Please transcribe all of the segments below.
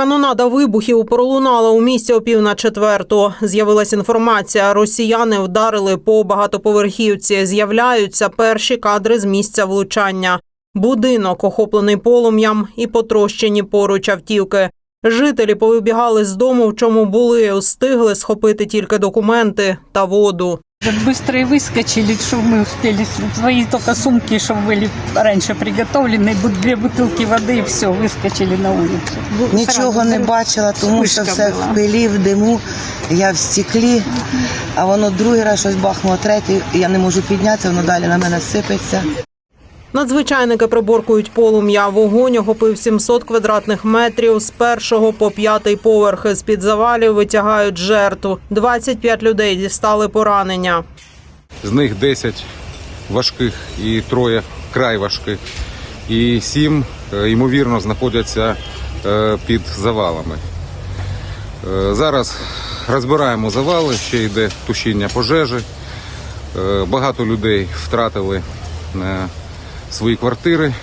Канонада вибухів пролунала у місті о пів на четверту. З'явилась інформація. Росіяни вдарили по багатоповерхівці. З'являються перші кадри з місця влучання. Будинок охоплений полум'ям і потрощені поруч автівки. Жителі повибігали з дому, в чому були, встигли схопити тільки документи та воду. Так быстро и выскочили, что мы успели. Свои только сумки, что были раньше приготовлены, бу- две бутылки воды и все, выскочили на улицу. Нічого Сразу не взрыв. бачила, тому що Вспишка все була. в пилі, в диму, я в стеклі, а воно другий раз щось бахнуло, третій, я не можу піднятися, воно далі на мене сипеться. Надзвичайники приборкують полум'я. Вогонь охопив 700 квадратних метрів з першого по п'ятий поверхи. З під завалів витягають жертву. 25 людей дістали поранення. З них 10 важких і троє край важких. І сім, е, ймовірно, знаходяться е, під завалами. Е, Зараз розбираємо завали, ще йде тушіння пожежі. Багато людей втратили свої квартири.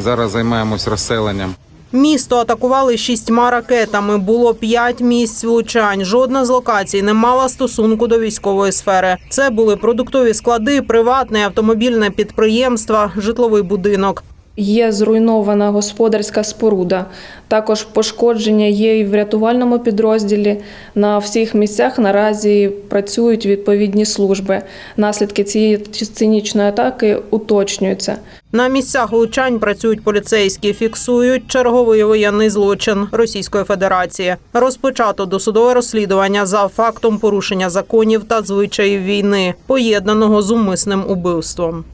Зараз займаємось розселенням. Місто атакували шістьма ракетами. Було п'ять місць влучань. Жодна з локацій не мала стосунку до військової сфери. Це були продуктові склади, приватне автомобільне підприємство, житловий будинок. Є зруйнована господарська споруда. Також пошкодження є і в рятувальному підрозділі. На всіх місцях наразі працюють відповідні служби. Наслідки цієї цинічної атаки уточнюються. На місцях влучань працюють поліцейські, фіксують черговий воєнний злочин Російської Федерації. Розпочато досудове розслідування за фактом порушення законів та звичаїв війни, поєднаного з умисним убивством.